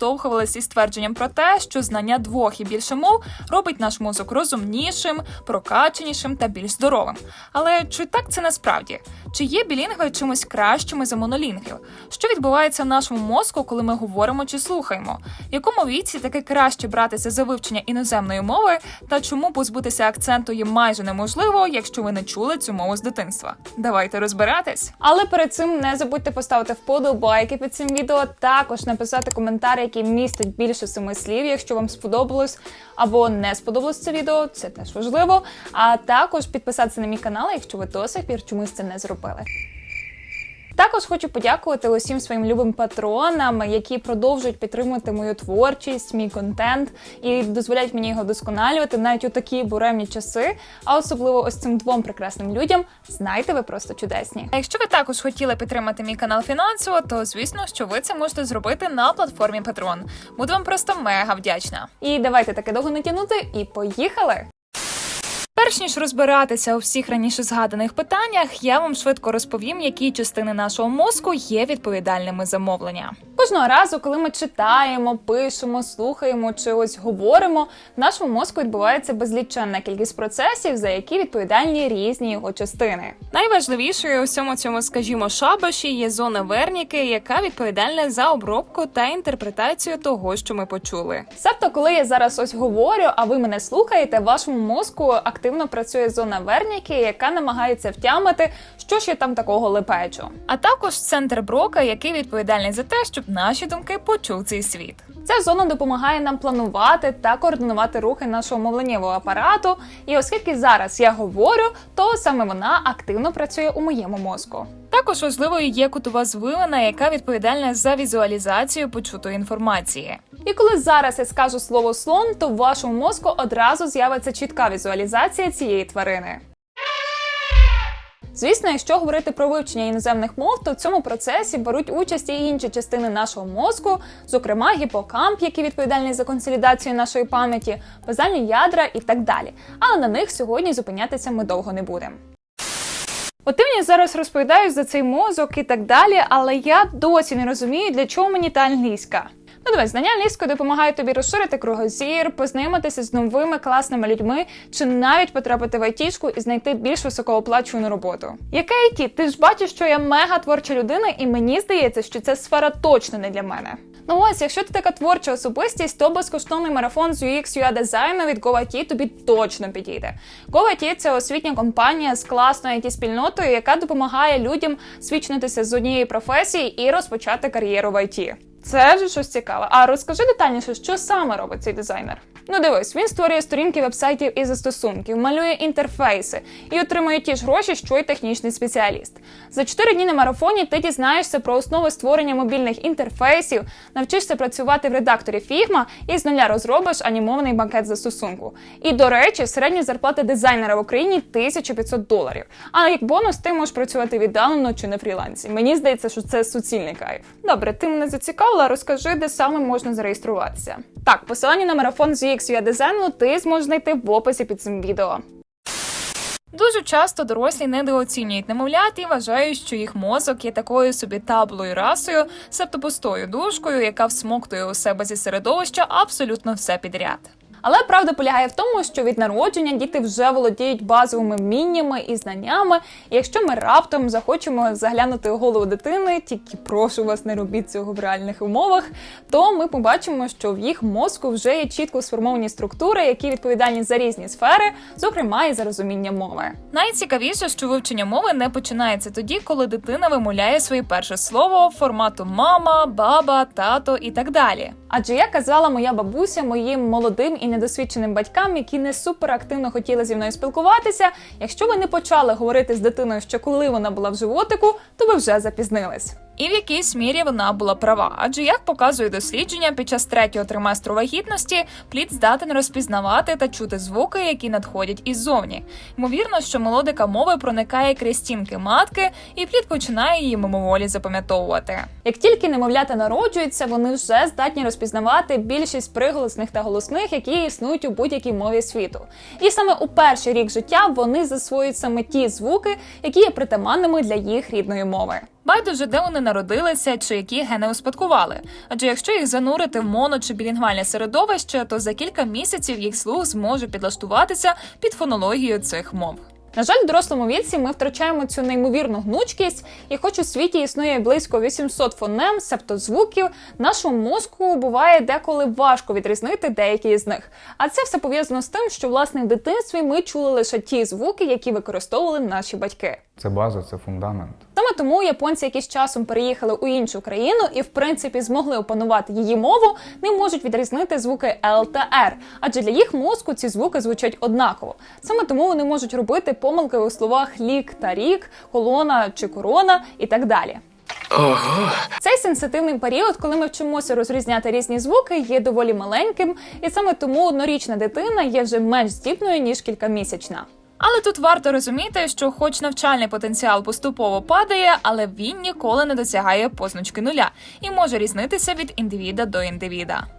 Штовхувалися із твердженням про те, що знання двох і більше мов робить наш мозок розумнішим, прокачанішим та більш здоровим. Але чи так це насправді? Чи є білінгви чимось кращими за монолінгвів? Що відбувається в нашому мозку, коли ми говоримо чи слухаємо? В якому віці таки краще братися за вивчення іноземної мови, та чому позбутися акценту є майже неможливо, якщо ви не чули цю мову з дитинства? Давайте розбиратись. Але перед цим не забудьте поставити вподобайки під цим відео, також написати коментар, який містить більше семи слів, якщо вам сподобалось або не сподобалось це відео, це теж важливо. А також підписатися на мій канал, якщо ви до сих пір чомусь це не зробили. Також хочу подякувати усім своїм любим патронам, які продовжують підтримувати мою творчість, мій контент і дозволяють мені його досконалювати навіть у такі буремні часи. А особливо ось цим двом прекрасним людям. Знайте, ви просто чудесні. А якщо ви також хотіли підтримати мій канал фінансово, то звісно, що ви це можете зробити на платформі Patreon. Буду вам просто мега вдячна. І давайте таке довго не тягнути, і поїхали! Перш ніж розбиратися у всіх раніше згаданих питаннях, я вам швидко розповім, які частини нашого мозку є відповідальними за мовлення. Кожного разу, коли ми читаємо, пишемо, слухаємо чи ось говоримо, в нашому мозку відбувається безліченна кількість процесів, за які відповідальні різні його частини. Найважливішою у всьому цьому, скажімо, шабаші є зона верніки, яка відповідальна за обробку та інтерпретацію того, що ми почули. Себто, коли я зараз ось говорю, а ви мене слухаєте, в вашому мозку активно працює зона верніки, яка намагається втямити, що ж я там такого лепечу. А також центр Брока, який відповідальний за те, щоб наші думки почув цей світ. Ця зона допомагає нам планувати та координувати рухи нашого мовленнєвого апарату. І оскільки зараз я говорю, то саме вона активно працює у моєму мозку. Також важливою є кутова звивина, яка відповідальна за візуалізацію почутої інформації. І коли зараз я скажу слово слон, то в вашому мозку одразу з'явиться чітка візуалізація цієї тварини. Звісно, якщо говорити про вивчення іноземних мов, то в цьому процесі беруть участь і інші частини нашого мозку, зокрема гіпокамп, який відповідальний за консолідацію нашої пам'яті, базальні ядра і так далі. Але на них сьогодні зупинятися ми довго не будемо. От ти мені зараз розповідаєш за цей мозок і так далі, але я досі не розумію, для чого мені та англійська. Ну, дивись, знання англійської допомагають тобі розширити кругозір, познайомитися з новими класними людьми, чи навіть потрапити в айтішку і знайти більш високооплачувану роботу. Яке IT? Ти ж бачиш, що я мега творча людина, і мені здається, що ця сфера точно не для мене. Ну ось, якщо ти така творча особистість, то безкоштовний марафон з UX UI дизайну від GoIT тобі точно підійде. GoIT – це освітня компанія з класною it спільнотою, яка допомагає людям свідчитися з однієї професії і розпочати кар'єру в IT. Це вже щось цікаве. А розкажи детальніше, що саме робить цей дизайнер. Ну дивись, він створює сторінки вебсайтів і застосунків, малює інтерфейси і отримує ті ж гроші, що й технічний спеціаліст. За 4 дні на марафоні ти дізнаєшся про основи створення мобільних інтерфейсів, навчишся працювати в редакторі Figma і з нуля розробиш анімований банкет застосунку. І до речі, середня зарплата дизайнера в Україні 1500 доларів. А як бонус, ти можеш працювати віддалено чи на фрілансі. Мені здається, що це суцільний кайф. Добре, ти мене зацікавила. Розкажи, де саме можна зареєструватися. Так, посилання на марафон UX UI дизайну ти зможеш знайти в описі під цим відео. Дуже часто дорослі недооцінюють немовлят і вважають, що їх мозок є такою собі таблою расою, себто пустою дужкою, яка всмоктує у себе зі середовища абсолютно все підряд. Але правда полягає в тому, що від народження діти вже володіють базовими вміннями і знаннями. І якщо ми раптом захочемо заглянути у голову дитини, тільки прошу вас, не робіть цього в реальних умовах, то ми побачимо, що в їх мозку вже є чітко сформовані структури, які відповідальні за різні сфери, зокрема і за розуміння мови. Найцікавіше, що вивчення мови не починається тоді, коли дитина вимовляє своє перше слово формату мама, баба, тато і так далі. Адже я казала моя бабуся моїм молодим і недосвідченим батькам, які не суперактивно хотіли зі мною спілкуватися, якщо ви не почали говорити з дитиною що коли вона була в животику, то ви вже запізнились. І в якійсь мірі вона була права, адже як показує дослідження, під час третього триместру вагітності плід здатен розпізнавати та чути звуки, які надходять іззовні. Ймовірно, що мелодика мови проникає крізь стінки матки, і плід починає її мимоволі запам'ятовувати. Як тільки немовлята народжуються, вони вже здатні розпізнавати більшість приголосних та голосних, які існують у будь-якій мові світу. І саме у перший рік життя вони засвоюють саме ті звуки, які є притаманними для їх рідної мови. Байдуже, де вони народилися чи які гени успадкували. Адже якщо їх занурити в моно чи білінгвальне середовище, то за кілька місяців їх слух зможе підлаштуватися під фонологію цих мов. На жаль, в дорослому віці ми втрачаємо цю неймовірну гнучкість, і хоч у світі існує близько 800 фонем, себто звуків, нашому мозку буває деколи важко відрізнити деякі з них. А це все пов'язано з тим, що власне в дитинстві ми чули лише ті звуки, які використовували наші батьки. Це база, це фундамент. Саме тому японці, які з часом переїхали у іншу країну і, в принципі, змогли опанувати її мову, не можуть відрізнити звуки L та R, адже для їх мозку ці звуки звучать однаково. Саме тому вони можуть робити помилки у словах лік та рік, колона чи корона і так далі. Цей сенситивний період, коли ми вчимося розрізняти різні звуки, є доволі маленьким, і саме тому однорічна дитина є вже менш здібною ніж кількамісячна. Але тут варто розуміти, що, хоч навчальний потенціал поступово падає, але він ніколи не досягає позначки нуля і може різнитися від індивіда до індивіда.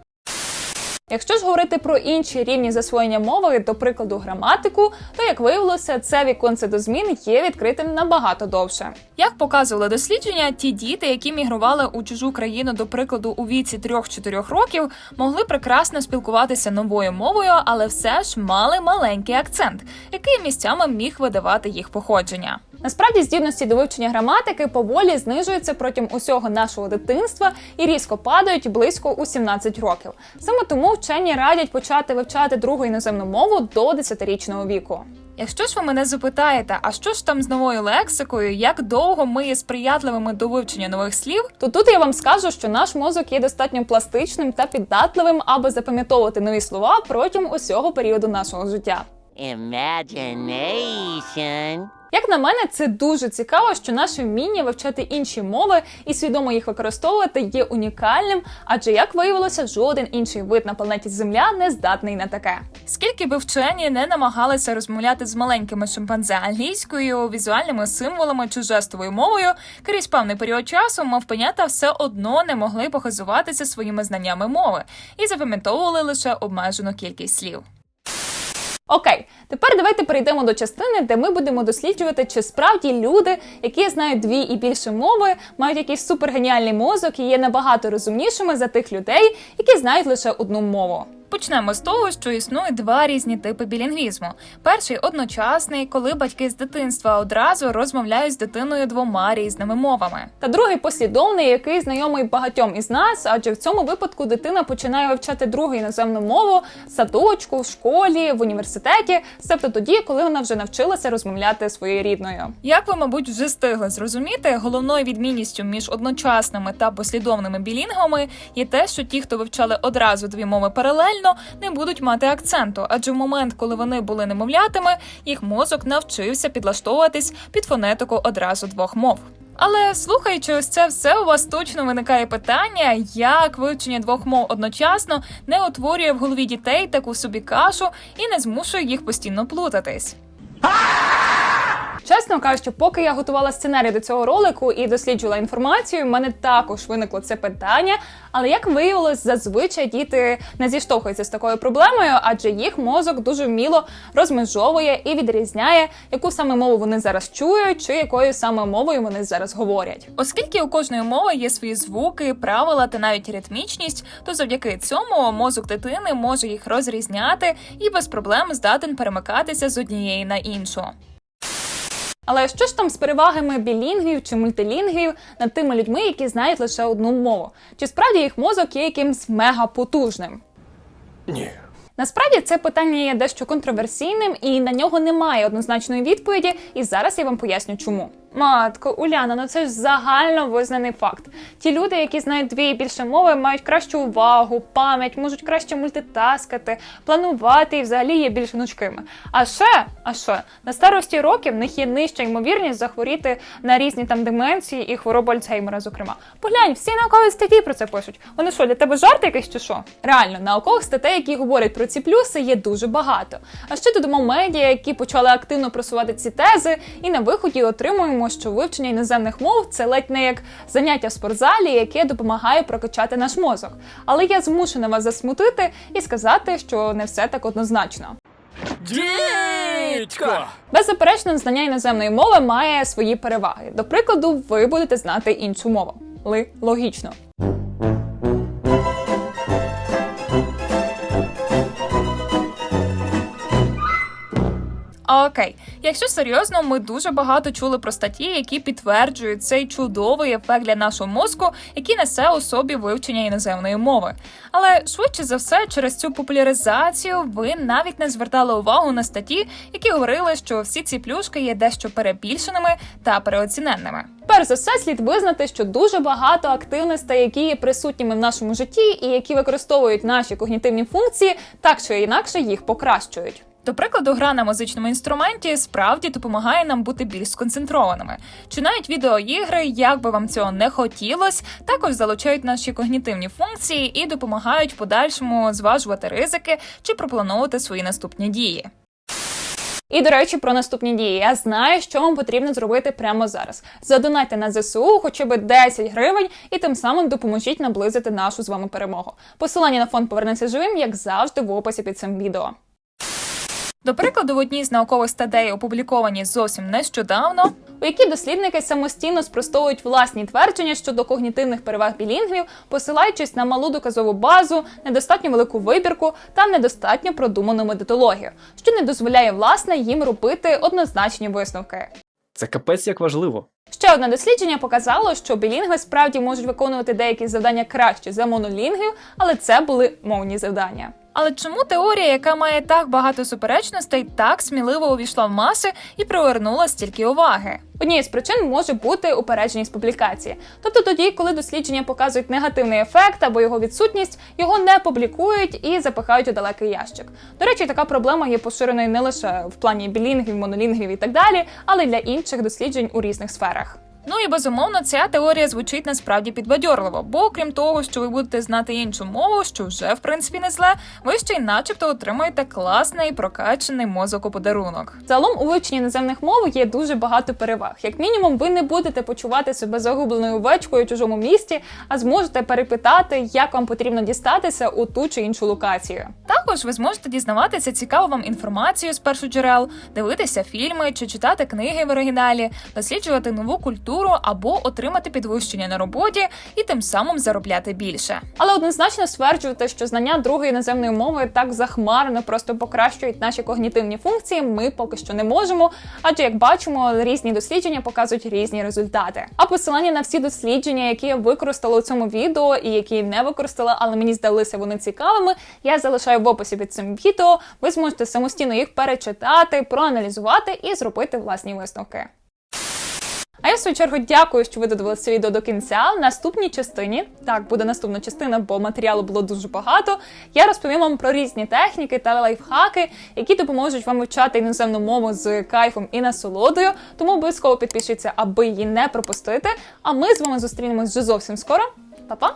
Якщо ж говорити про інші рівні засвоєння мови, до прикладу граматику, то як виявилося, це віконце до змін є відкритим набагато довше. Як показували дослідження, ті діти, які мігрували у чужу країну, до прикладу, у віці 3-4 років, могли прекрасно спілкуватися новою мовою, але все ж мали маленький акцент, який місцями міг видавати їх походження. Насправді здібності до вивчення граматики поволі знижуються протягом усього нашого дитинства і різко падають близько у 17 років. Саме тому вчені радять почати вивчати другу іноземну мову до 10-річного віку. Якщо ж ви мене запитаєте, а що ж там з новою лексикою, як довго ми є сприятливими до вивчення нових слів, То тут я вам скажу, що наш мозок є достатньо пластичним та піддатливим, аби запам'ятовувати нові слова протягом усього періоду нашого життя. Imagination. Як на мене, це дуже цікаво, що наше вміння вивчати інші мови і свідомо їх використовувати є унікальним, адже як виявилося, жоден інший вид на планеті Земля не здатний на таке. скільки би вчені не намагалися розмовляти з маленькими шимпанзе англійською, візуальними символами чи жестовою мовою, крізь певний період часу мавпенята все одно не могли похизуватися своїми знаннями мови і запам'ятовували лише обмежену кількість слів. Окей, тепер давайте перейдемо до частини, де ми будемо досліджувати, чи справді люди, які знають дві і більше мови, мають якийсь супергеніальний мозок і є набагато розумнішими за тих людей, які знають лише одну мову. Почнемо з того, що існують два різні типи білінгвізму. Перший одночасний, коли батьки з дитинства одразу розмовляють з дитиною двома різними мовами. Та другий послідовний, який знайомий багатьом із нас, адже в цьому випадку дитина починає вивчати другу іноземну мову в садочку, в школі, в університеті, себто тоді, коли вона вже навчилася розмовляти своєю рідною. Як ви, мабуть, вже встигли зрозуміти, головною відмінністю між одночасними та послідовними білінгвами є те, що ті, хто вивчали одразу дві мови паралельно, не будуть мати акценту, адже в момент, коли вони були немовлятами, їх мозок навчився підлаштовуватись під фонетику одразу двох мов. Але слухаючи ось це все, у вас точно виникає питання, як вивчення двох мов одночасно не утворює в голові дітей таку собі кашу і не змушує їх постійно плутатись. Чесно кажучи, поки я готувала сценарій до цього ролику і досліджувала інформацію, в мене також виникло це питання. Але як виявилось, зазвичай діти не зіштовхуються з такою проблемою, адже їх мозок дуже вміло розмежовує і відрізняє, яку саме мову вони зараз чують, чи якою саме мовою вони зараз говорять. Оскільки у кожної мови є свої звуки, правила та навіть ритмічність, то завдяки цьому мозок дитини може їх розрізняти і без проблем здатен перемикатися з однієї на іншу. Але що ж там з перевагами білінгвів чи мультилінгвів над тими людьми, які знають лише одну мову? Чи справді їх мозок є якимсь мегапотужним? Ні. Насправді це питання є дещо контроверсійним, і на нього немає однозначної відповіді. І зараз я вам поясню, чому. Матко, Уляна, ну це ж загально визнаний факт. Ті люди, які знають дві і більше мови, мають кращу увагу, пам'ять, можуть краще мультитаскати, планувати і взагалі є більш гнучкими. А ще, а ще на старості років в них є нижча ймовірність захворіти на різні там деменції і хворобу Альцгеймера, зокрема. Поглянь, всі наукові статті про це пишуть. Вони що, для тебе жарт якийсь чи що? Реально, наукових статей, які говорять про ці плюси, є дуже багато. А ще додамо медіа, які почали активно просувати ці тези, і на виході отримуємо, що вивчення іноземних мов це ледь не як заняття в спортзалі, яке допомагає прокачати наш мозок. Але я змушена вас засмутити і сказати, що не все так однозначно. Дідько! Беззаперечно, знання іноземної мови має свої переваги. До прикладу, ви будете знати іншу мову. Ли логічно. Окей, якщо серйозно, ми дуже багато чули про статті, які підтверджують цей чудовий ефект для нашого мозку, який несе у собі вивчення іноземної мови. Але швидше за все, через цю популяризацію ви навіть не звертали увагу на статті, які говорили, що всі ці плюшки є дещо перебільшеними та переоціненними. Перш за все, слід визнати, що дуже багато активностей, які є присутніми в нашому житті, і які використовують наші когнітивні функції, так чи інакше їх покращують. До прикладу, гра на музичному інструменті справді допомагає нам бути більш сконцентрованими. Чи навіть відеоігри, як би вам цього не хотілось, також залучають наші когнітивні функції і допомагають в подальшому зважувати ризики чи проплановувати свої наступні дії. І до речі, про наступні дії. Я знаю, що вам потрібно зробити прямо зараз. Задонайте на ЗСУ хоча б 10 гривень, і тим самим допоможіть наблизити нашу з вами перемогу. Посилання на фонд повернеться живим, як завжди, в описі під цим відео. До прикладу, в одній з наукових статей, опублікованій зовсім нещодавно, у якій дослідники самостійно спростовують власні твердження щодо когнітивних переваг білінгвів, посилаючись на малу доказову базу, недостатньо велику вибірку та недостатньо продуману методологію, що не дозволяє власне їм робити однозначні висновки. Це капець як важливо. Ще одне дослідження показало, що білінгви справді можуть виконувати деякі завдання краще за монолінгвів, але це були мовні завдання. Але чому теорія, яка має так багато суперечностей, так сміливо увійшла в маси і привернула стільки уваги? Однією з причин може бути упередженість публікації. Тобто тоді, коли дослідження показують негативний ефект або його відсутність, його не публікують і запихають у далекий ящик. До речі, така проблема є поширеною не лише в плані білінгів, монолінгів і так далі, але й для інших досліджень у різних сферах. Ну і безумовно, ця теорія звучить насправді підбадьорливо, бо крім того, що ви будете знати іншу мову, що вже в принципі не зле, ви ще й начебто отримуєте класний прокачаний мозок у подарунок. Загалом у вивченні іноземних мов є дуже багато переваг. Як мінімум, ви не будете почувати себе загубленою овечкою у чужому місті, а зможете перепитати, як вам потрібно дістатися у ту чи іншу локацію. Також ви зможете дізнаватися цікаву вам інформацію з першоджерел, дивитися фільми чи читати книги в оригіналі, досліджувати нову культуру або отримати підвищення на роботі і тим самим заробляти більше. Але однозначно стверджувати, що знання другої іноземної мови так захмарно просто покращують наші когнітивні функції, ми поки що не можемо. Адже як бачимо, різні дослідження показують різні результати. А посилання на всі дослідження, які я використала у цьому відео, і які не використала, але мені здалися вони цікавими. Я залишаю в описі під цим відео. Ви зможете самостійно їх перечитати, проаналізувати і зробити власні висновки. Я в свою чергу дякую, що ви додивилися відео до кінця. В наступній частині так буде наступна частина, бо матеріалу було дуже багато. Я розповім вам про різні техніки та лайфхаки, які допоможуть вам вивчати іноземну мову з кайфом і насолодою. Тому обов'язково підпишіться, аби її не пропустити. А ми з вами зустрінемось вже зовсім скоро. Па-па!